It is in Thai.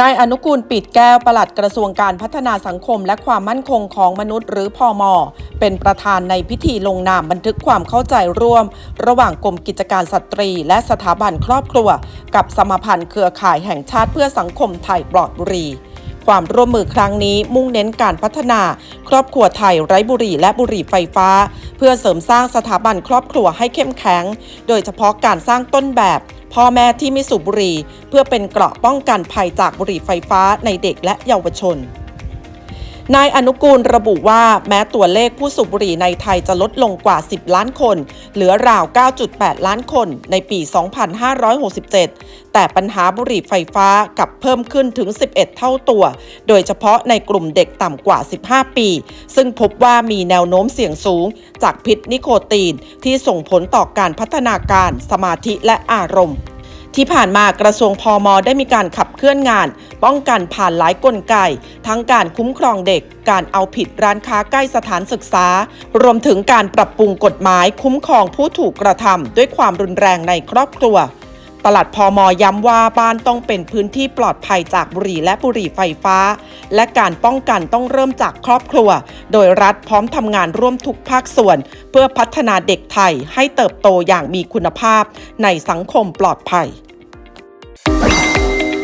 นายอนุกูลปิดแก้วปลัดกระทรวงการพัฒนาสังคมและความมั่นคงของมนุษย์หรือพอมเป็นประธานในพิธีลงนามบันทึกความเข้าใจร่วม ระหว่างกรมกิจการสตรี และสถาบันครอบครัว กับสมาพันธ์เครือข่ายแห่งชาติเพื่อสังคมไทยปลอดบุรีความร่วมมือครั้งนี้มุ่งเน้นการพัฒนา ครอบครัวไทยไร้บุหรี่และบุหรี่ไฟฟ้า เพื่อเสริมสร้างสถาบันครอบครัวให้เข้มแข็ง โดยเฉพาะการสร้างต้นแบบ พ่อแม่ที่ไม่สูบบุหรี่ เพื่อเป็นเกราะป้องกันภัยจากบุหรี่ไฟฟ้าในเด็กและเยาวชน นายอนุกูลระบุว่าแม้ตัวเลขผู้สูบบุหรี่ในไทยจะลดลงกว่า 10 ล้านคน เหลือราว 9.8 ล้านคนในปี 2567 แต่ปัญหาบุหรี่ไฟฟ้ากลับเพิ่มขึ้นถึง 11 เท่าตัว โดยเฉพาะในกลุ่มเด็กต่ำกว่า 15 ปี ซึ่งพบว่ามีแนวโน้มเสี่ยงสูง จากพิษนิโคตีนที่ส่งผลต่อการพัฒนาการสมาธิและอารมณ์ ที่ผ่านมากระทรวงพอมได้มีการขับเคลื่อนงาน ป้องกันผ่านหลายกลไก ทั้งการคุ้มครองเด็ก การเอาผิดร้านค้าใกล้สถานศึกษา รวมถึงการปรับปรุงกฎหมายคุ้มครองผู้ถูกกระทำด้วยความรุนแรงในครอบครัว ปลัดพอมย้ำว่าบ้านต้องเป็นพื้นที่ปลอดภัยจากบุหรี่และบุหรี่ไฟฟ้า และการป้องกันต้องเริ่มจากครอบครัว โดยรัฐพร้อมทำงานร่วมทุกภาคส่วน เพื่อพัฒนาเด็กไทยให้เติบโตอย่างมีคุณภาพในสังคมปลอดภัย